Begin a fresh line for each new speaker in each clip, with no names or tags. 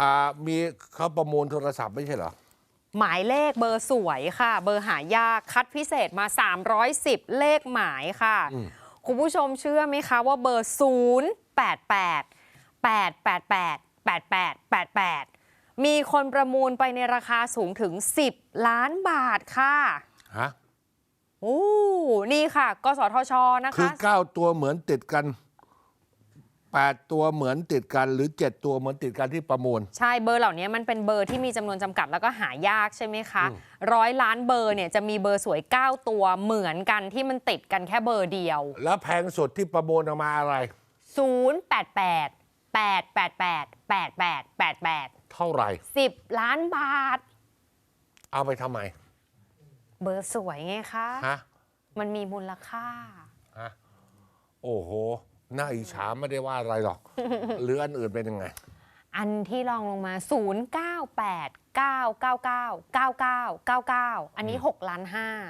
อ่ามีเขาประมูลโทรศัพท์ไม่ใช่เหรอ
หมายเลขเบอร์สวยค่ะ เบอร์หายากคัดพิเศษมา 310 เลขหมายค่ะ
อืม
คุณผู้ชมเชื่อไหมคะว่าเบอร์ 0 8 8 8 8 8 8 8 8 8 มีคนประมูลไปในราคาสูงถึง 10 ล้านบาทค่ะ
ฮะ
โอ้นี่ค่ะ กสทชนะ
คือ
คะ
เก้าตัวเหมือนติดกัน แปดตัวเหมือนติดกันหรือเจ็ดตัวเหมือนติดกันที่ประมูล
ใช่เบอร์เหล่านี้มันเป็นเบอร์ที่มีจำนวนจำกัดแล้วก็หายากใช่ไหมคะ
อืม
ร้อยล้านเบอร์เนี่ยจะมีเบอร์สวย 9 ตัวเหมือนกันที่มันติดกันแค่เบอร์เดียว
แล้วแพงสุดที่ประมูลออกมาอะไร
0 8 8 8 8 8 8 8 8 8
เท่าไหร่
10 ล้านบาท
เอาไปทำไม
เบอร์สวยไงคะ
ฮะ
มันมีมูลค่า
ฮะโอ้โห น่าอิจฉาไม่ได้ว่าอะไรหรอก หรืออันอื่นเป็นยังไง
อันที่รองลงมา 0 9 8 9 9 9 9 9 9 9 อันนี้ 6 ล้าน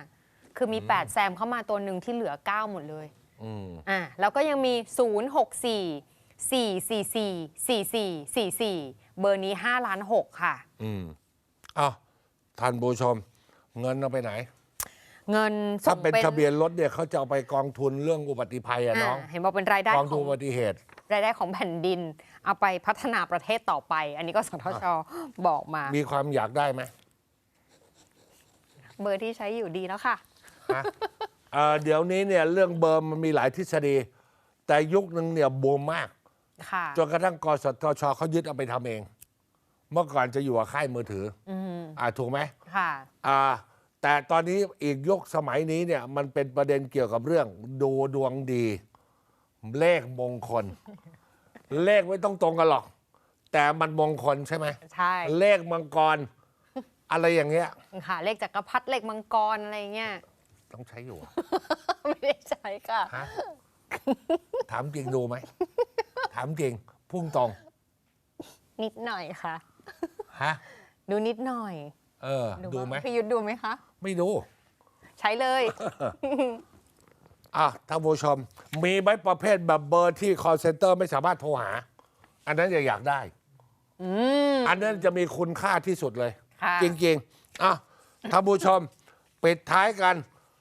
5 คือมี 8 แซมเข้ามาตัวหนึ่งที่เหลือ 9 หมดเลย
อืม
อะแล้วก็ยังมี 0 6 4 4 4 4 4 4 4 4 เบอร์นี้ 5 ล้าน 6 ค่ะ
อืมอ้าวท่านผู้ชม เงินเอาไปไหน
เงิน
ถ้า
ส่ง
เป็นทะเบียนรถเนี่ยเขาจะเอาไปกองทุนเรื่องอุบัติภัยอะ
อะ
น้อง
เห็นบอกเป็นรายได้
กอง
ข
ทุน
อง
อุบัติเหตุ
รายได้ของแผ่นดิน เอาไปพัฒนาประเทศต่อไป อันนี้ก็สทชบอกมา
มีความอยากได้ไหม
เบอร์ที่ใช้อยู่ดีแล้วค่ะ
ฮะ เอ่อเดี๋ยวนี้เนี่ยเรื่องเบอร์มันมีหลายทฤษฎี แต่ยุคหนึ่งเนี่ยบูมมาก
ค่ะ
จนกระทั่งกสทชเขายึดเอาไปทำเอง เมื่อก่อนจะอยู่กับค่ายมือถือ
อืม
อ่าถูกไหม
ค่ะ
อ่า แต่ตอนนี้อีกยุคสมัยนี้เนี่ยมันเป็นประเด็นเกี่ยวกับเรื่อง ดูดวงดี เลขมงคล เลขไม่ต้องตรงกันหรอก แต่มันมงคลใช่ไหม
ใช่
เลขมังกร อะไรอย่างเงี้ย
ค่ะเลขจักรพรรดิเลขมังกรอะไรเงี้ย
ต้องใช้อยู่อะ
ไม่ได้ใช้ค่ะ
ฮะ ถามจริงดูไหม ถามจริงพุ่งตรง
นิดหน่อยค่ะ
ฮะ
ดูนิดหน่อย
เออ ดูไหม
บ้างพี่ยุทธดูไหมคะ
ไม่ดู
ใช้เลย
อะท่านผู้ชม มีไหมประเภทแบบเบอร์ที่ call center ไม่สามารถโทรหา อันนั้นจะอยากได้
อืม
อันนั้นจะมีคุณค่าที่สุดเลย
ค่ะ
จริงๆอะท่านผู้ชม ปิดท้ายกัน